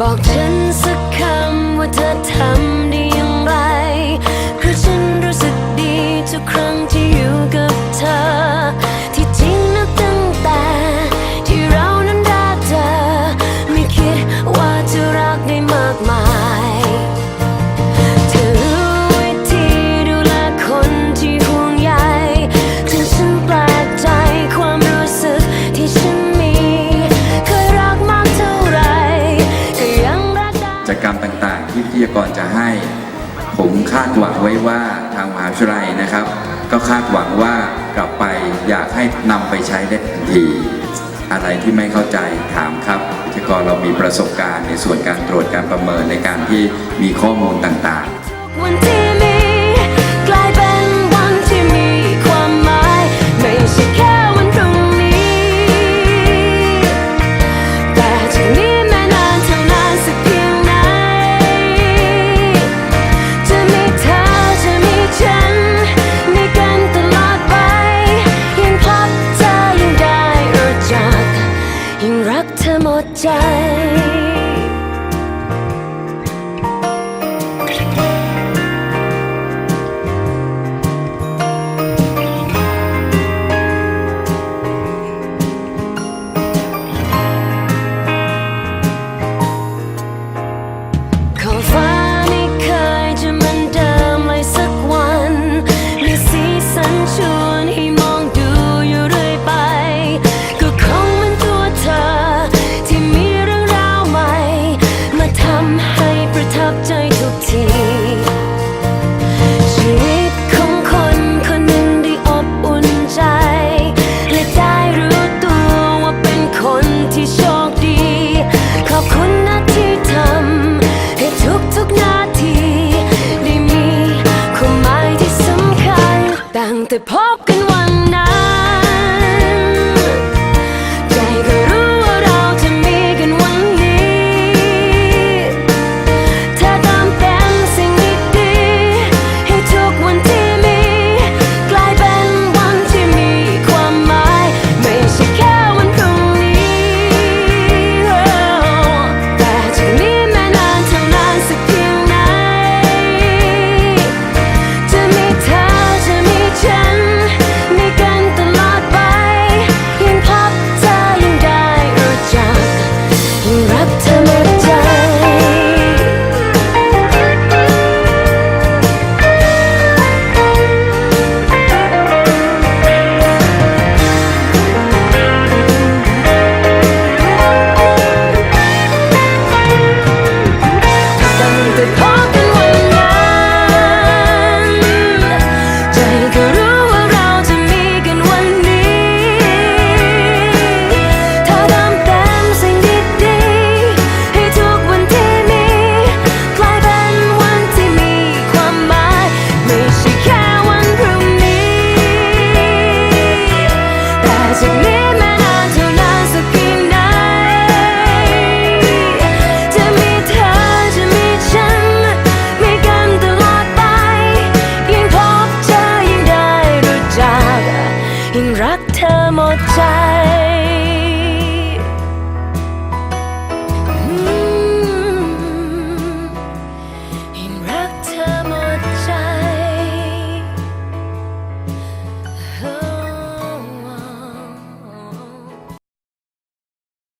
บอกฉันสักคำว่าเธอทำ ที่ยากรจะให้ ผมคาดหวังไว้ว่าทางมหาวิทยาลัยนะครับ ก็คาดหวังว่ากลับไปอยากให้นำไปใช้ได้ทันทีอะไรที่ไม่เข้าใจถามครับวิทยากรเรามีประสบการณ์ในส่วนการตรวจการประเมินในการที่มีข้อมูลต่างๆ พ ที่โชคดี ขอบคุณนะที่ทำให้ทุกทุกนาที ได้มีความหมายที่สำคัญตั้งแต่พอ the pumpkin.